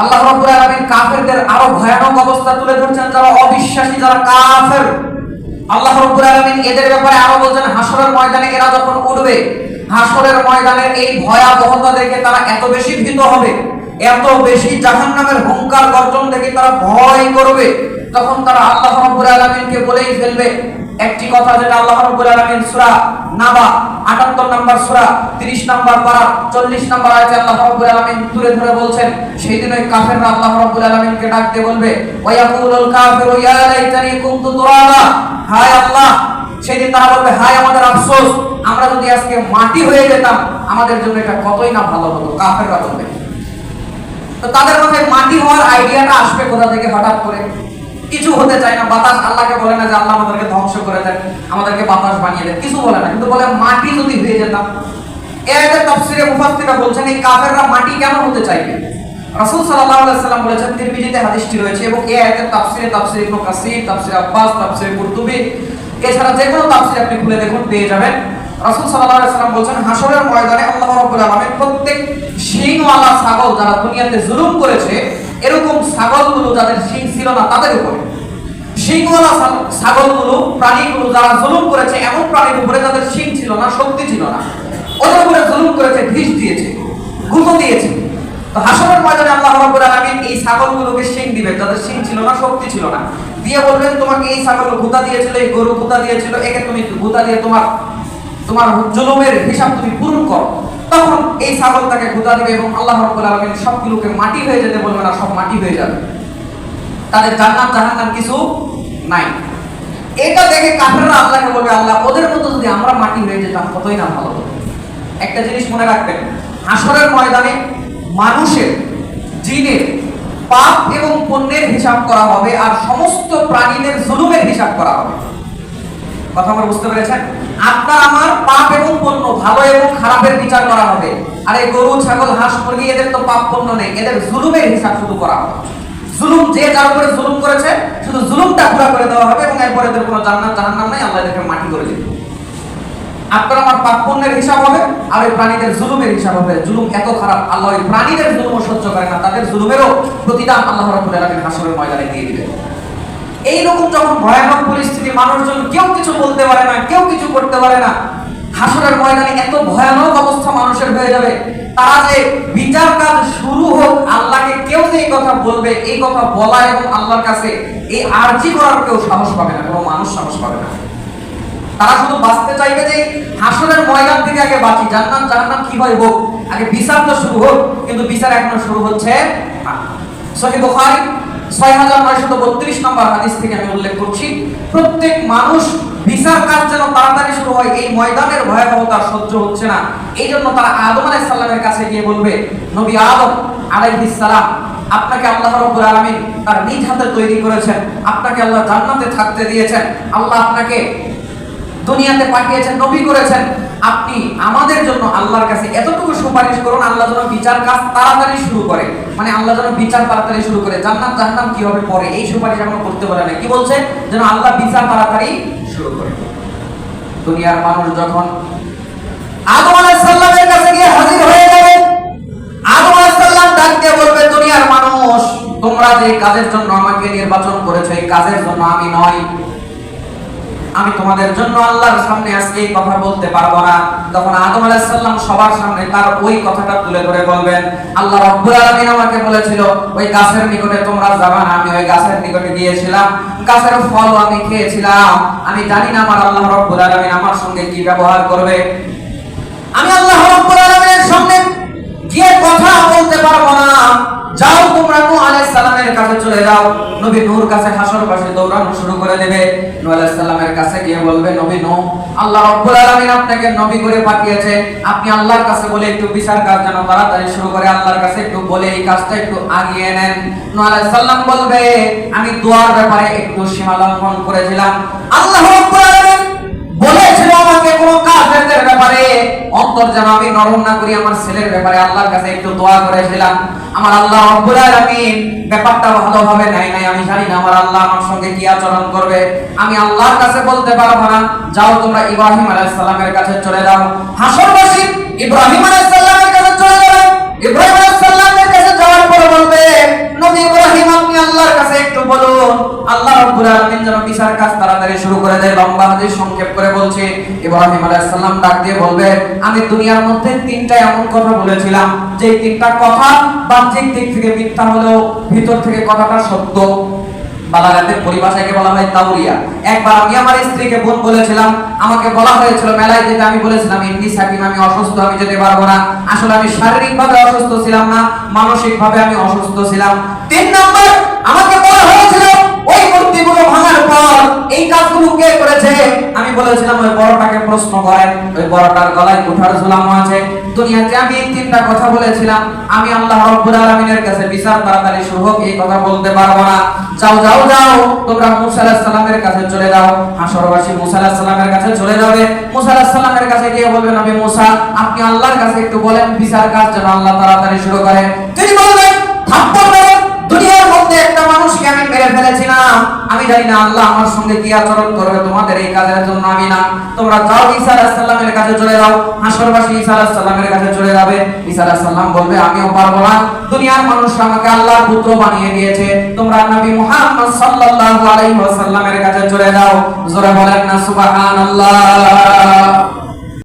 আল্লাহ রাব্বুল আলামিন কাফেরদের আরও ভয়ানক অবস্থা তুলে ধরছেন, যারা অবিশ্বাসী, যারা কাফের। আল্লাহ রাব্বুল আলামিন এদের ব্যাপারে আরও বলছেন, হাসরের ময়দানে এরা যখন উঠবে, হাসরের ময়দানের এই ভয়াবহতা দেখে তারা এত বেশি ভীত হবে, এত বেশি জাহান্নামের হুঙ্কার গর্জন দেখে তারা ভয় করবে। তখন তারা আল্লাহ রাব্বুল আলামিনকে বলেই ফেলবে একটি কথা যেটা আল্লাহ রাব্বুল আলামিন সূরা নাবা 78 নম্বর সূরা 30 নম্বর পারা 40 নম্বর আয়াতে আল্লাহ রাব্বুল আলামিন তুলে ধরে বলছেন, সেই দিন কাফেররা আল্লাহ রাব্বুল আলামিনকে ডাকতে বলবে, ওয়ায়াকুলুল কাফিরু, ইয়া লাইতানি কুনতু তুরাবা হায় আল্লাহ, সেদিন তারা বলবে, হায় আমাদের আফসোস, আমরা যদি আজকে মাটি হয়ে যেতাম, আমাদের জন্য এটা কতই না ভালো হতো কাফেররা বলবে। তো তাদের মাথায় মাটি হওয়ার আইডিয়াটা আসবে কোথা থেকে হঠাৎ করে? কিছু হতে চায় না, বাতাস আল্লাহকে বলে না যে আল্লাহ আমাদেরকে ধ্বংস করে দেন, আমাদেরকে বাতাস বানিয়ে দেন, কিছু বলে না। কিন্তু বলে, মাটি যদি হয়ে যেতাম এর তাফসিরে মুফাসসিররা বলছেন, এই কাফেররা মাটি কেন হতে চাইবে? রাসূল সাল্লাল্লাহু আলাইহি সাল্লাম বলেছেন, তিরমিজিতে হাদিসটি রয়েছে এবং এই আয়াতের তাফসিরে তাফসির ইবনে কাসির, তাফসির আব্বাস, তাফসির কুরতুবি, এছাড়া যে কোনো তাফসির আপনি খুলে দেখুন, পেয়ে যাবেন। রাসূল সাল্লাল্লাহু আলাইহি সাল্লাম বলেছেন হাসরের ময়দানে আল্লাহ রাব্বুল আলামিন প্রত্যেক শিংওয়ালা ছাগল যারা দুনিয়াতে জুলুম করেছে এরকম ছাগলগুলো যাদের শিং ছিল না তাদের উপরে। শিংওয়ালা ছা- ছাগলগুলো, প্রাণীগুলো যারা জুলুম করেছে, এমন প্রাণীর উপরে যাদের শিং ছিল না, শক্তি ছিল না, ওদের উপরে জুলুম করেছে ভিষ দিয়েছে, গুঁতো দিয়েছে। তো হাসরের ময়দানে আল্লাহ রাব্বুল আলামিন এই ছাগলগুলোকে শিং দিবেন, যাদের শিং ছিল না, শক্তি ছিল না। দিয়ে বলবেন, তোমাকে এই ছাগল গুতা দিয়েছিল, এই গরু গুতা দিয়েছিল, একে তুমি গুতা দিয়ে তোমার তোমার জুলুমের হিসাব তুমি পূরণ করো। তখন এই ছাগল তাকে গুতা দিবে এবং আল্লাহ রাব্বুল আলামিন সবগুলোকে মাটি হয়ে যেতে বলবে না, সব মাটি হয়ে যাবে। তাদের জান্নাত, জাহান্নাম কিছু নাই। এটা দেখে কাফেররা আল্লাহকে বলবে, আল্লাহ, ওদের মতো যদি আমরা মাটি হয়ে যেতাম, কতই না ভালো একটা জিনিস মনে রাখবেন, হাসরের ময়দানে মানুষের, জিনের পাপ এবং পুণ্যের হিসাব করা হবে আর সমস্ত প্রাণীদের জুলুমের হিসাব করা হবে। কথা আমার বুঝতে পেরেছেন? আপনার আমার পাপ এবং পুণ্য, ভালো এবং খারাপের বিচার করা হবে। আর এই গরু, ছাগল, হাঁস, মুরগি, এদের তো পাপ পুণ্য নেই, এদের জুলুমের হিসাব শুধু করা হবে। জুলুম যে যার উপরে জুলুম করেছে, শুধু জুলুমটা পুরা করে দেওয়া হবে এবং এরপরে এদের কোনো জান্নাত, জাহান্নাম নাই, আল্লাহ এদেরকে মাটি করে দিবে। আপনার আমার পাপ পুণ্যের হিসাব হবে, আর ওই প্রাণীদের জুলুমের হিসাব হবে। জুলুম এত খারাপ, আল্লাহ ওই প্রাণীদের জুলুমও সহ্য করে না, তাদের জুলুমেরও প্রতিদান আল্লাহ রাব্বুল আলামিন হাসরের ময়দানে দিয়ে দিবেন। এইরকম যখন ভয়ানক পরিস্থিতি, মানুষজন কেউ কিছু বলতে পারে না, কেউ কিছু করতে পারে না, হাসরের ময়দানে এত ভয়ানক অবস্থা মানুষের হয়ে যাবে। তারা যে বিচার কাজ শুরু হোক, আল্লাহকে কেউ যে এই কথা বলবে, এই কথা বলা এবং আল্লাহর কাছে এই আর্জি করার কেউ সাহস পাবে না, কোনো মানুষ সাহস পাবে না। তারা শুধু বাঁচতে চাইবে যে হাসরের ময়দান থেকে আগে বাঁচি। জান্নাত, জাহান্নাম কি হয় হোক? আগে বিচার তো শুরু হোক, কিন্তু বিচার এখনও শুরু হচ্ছে সহি বুখারী ছয় হাজার নয়শত বত্রিশ নম্বর হাদিস থেকে আমি উল্লেখ করছি, প্রত্যেক মানুষ বিচার কাজ যেন তাড়াতাড়ি শুরু হয়, এই ময়দানের ভয়াবহতা সহ্য হচ্ছে না। এই জন্য তারা আদম আলাইহিস সালামের কাছে গিয়ে বলবে, নবী আদম সালাম, আপনাকে আল্লাহ রাব্বুল আলামিন তার নিজ হাতে তৈরি করেছেন, আপনাকে আল্লাহ জান্নাতে থাকতে দিয়েছেন, আল্লাহ আপনাকে দুনিয়াতে পাঠিয়েছেন, নবী করেছেন আল্লাহর কাছে এতটুকু সুপারিশ করুন, আল্লাহ যেন বিচার কাজ তাড়াতাড়ি শুরু করে। মানে আল্লাহ যেন বিচার তাড়াতাড়ি শুরু করে। জান্নাত, জাহান্নাম কি হবে পরে এই সুপারিশ এখনও করতে পারে না কি বলছে? যেন আল্লাহ বিচার তাড়াতাড়ি শুরু করে। দুনিয়ার মানুষ যখন আদম আলাইহিস সালামের কাছে গিয়ে হাজির হয়ে যাবে, আদম আলাইহিস সালাম ডাক দিয়ে বলবে, দুনিয়ার মানুষ, তোমরা যে কাজের জন্য আমাকে নির্বাচন করেছ, এই কাজের জন্য আমি নয়। আমি তোমাদের জন্য আল্লাহর সামনে আজকে এই কথা বলতে পারব না। তখন আদম আলাইহিস সালাম সবার সামনে তার ওই কথাটা তুলে ধরে বলবেন, আল্লাহ রাব্বুল আলামিন আমাকে বলেছিল, ওই গাছের নিকটে তোমরা যাবে না, আমি ওই গাছের নিকটে গিয়েছিলাম। গাছের ফল আমি খেয়েছিলাম। আমি জানি না আমার আল্লাহ রাব্বুল আলামিন আমার সঙ্গে কি ব্যবহার করবে। আমি আল্লাহ রাব্বুল আলামিনের সামনে গিয়ে কথা বলতে পারব না। যাও তোমরা নূহ আলাইহিস সালামের কাছে চলে যাও। নবী নূর কাছে হাসর পাশে দৌড়ানো শুরু করে দেবে। নূহ আলাইহিস সালামের কাছে গিয়ে বলবে, নবী নূহ আল্লাহ রাব্বুল আলামিন আপনাকে নবী করে পাঠিয়েছে। আপনি আল্লাহর কাছে বলে একটু বিচার কাজ যেন তাড়াতাড়ি শুরু করে আল্লাহর কাছে একটু বলে এই কাজটা একটু আগিয়ে নেন। নূহ আলাইহিস সালাম বলবে, আমি দোয়ার ব্যাপারে একটু সীমা লঙ্ঘন করেছিলাম। আল্লাহ রাব্বুল আলামিন বলেছিল আমাকে কোন কাফেরদের ব্যাপারে। অন্তর যেন আমি নরম না করি, আমার ছেলের ব্যাপারে আল্লাহর কাছে একটু দোয়া করেছিলাম। আমার আল্লাহ রব্বুল আলামিন ব্যাপারটা ভালোভাবে নাই নাই, আমি জানি না আমার আল্লাহ আমার সঙ্গে কি আচরণ করবে। আমি আল্লাহর কাছে বলতে পারব না, যাও তোমরা ইব্রাহিম আলাইহিস কাছে চলে যাও। হাসরবাসী ইব্রাহিম আলাইহিস কাছে চলে যাও ইব্রাহিম আলাইহিস কাছে যাওয়ার পর বলবে বলবে, আমি এমন বলা হয় তাউরিয়া একবার আমি আমার স্ত্রীকে বোন বলেছিলাম, আমাকে বলা হয়েছিল, মেলায় আমি বলেছিলাম ইন্নি সাকিম আমি অসুস্থ, আমি যেতে পারব না। আসলে আমি অসুস্থ ছিলাম না আমি অসুস্থ ছিলাম। তিন নম্বর, আমাকে ভাঙার পর এই কাজগুলো কে করেছে? আমি বলেছিলাম, ওই বড়টাকে প্রশ্ন করেন। ওই বড়টার গলায় কুঠার ঝুলানো আছে। দুনিয়াতে আমি তিনটা কথা বলেছিলাম। আমি আল্লাহ রব্বুল আলামিনের কাছে বিচার তাড়াতাড়ি হোক, এই কথা বলতে পারব না। যাও যাও যাও, তোমরা মুসা আলাইহিস সালামের কাছে চলে যাও। হাসরবাসী মুসা আলাইহিস সালামের কাছে চলে যাবে। মুসা আলাইহিস সালামের কাছে গিয়ে বলবেন নবী মুসা, আপনি আল্লাহর কাছে একটু বলেন, বিচার কাজ যেন আল্লাহ তাড়াতাড়ি শুরু করে তিনি বলবেন থাপ্পড় আমি জানি না আল্লাহ আমার সঙ্গে কি আচরণ করবে তোমাদের এই কাজের জন্য, আমি না। তোমরা যাও ঈসা আলাইহিস সালামের কাছে চলে যাও। হাসরবাসী ঈসা আলাইহিস সালামের কাছে চলে যাবে। ঈসা আলাইহিস সালাম বলবে, আমিও পারব না। দুনিয়ার মানুষ আমাকে আল্লাহ পুত্র বানিয়ে দিয়েছে। তোমরা নবী মুহাম্মদ সাল্লাল্লাহু আলাইহি ওয়াসাল্লামের কাছে চলে যাও। জোরে বলেন না, সুবহানাল্লাহ।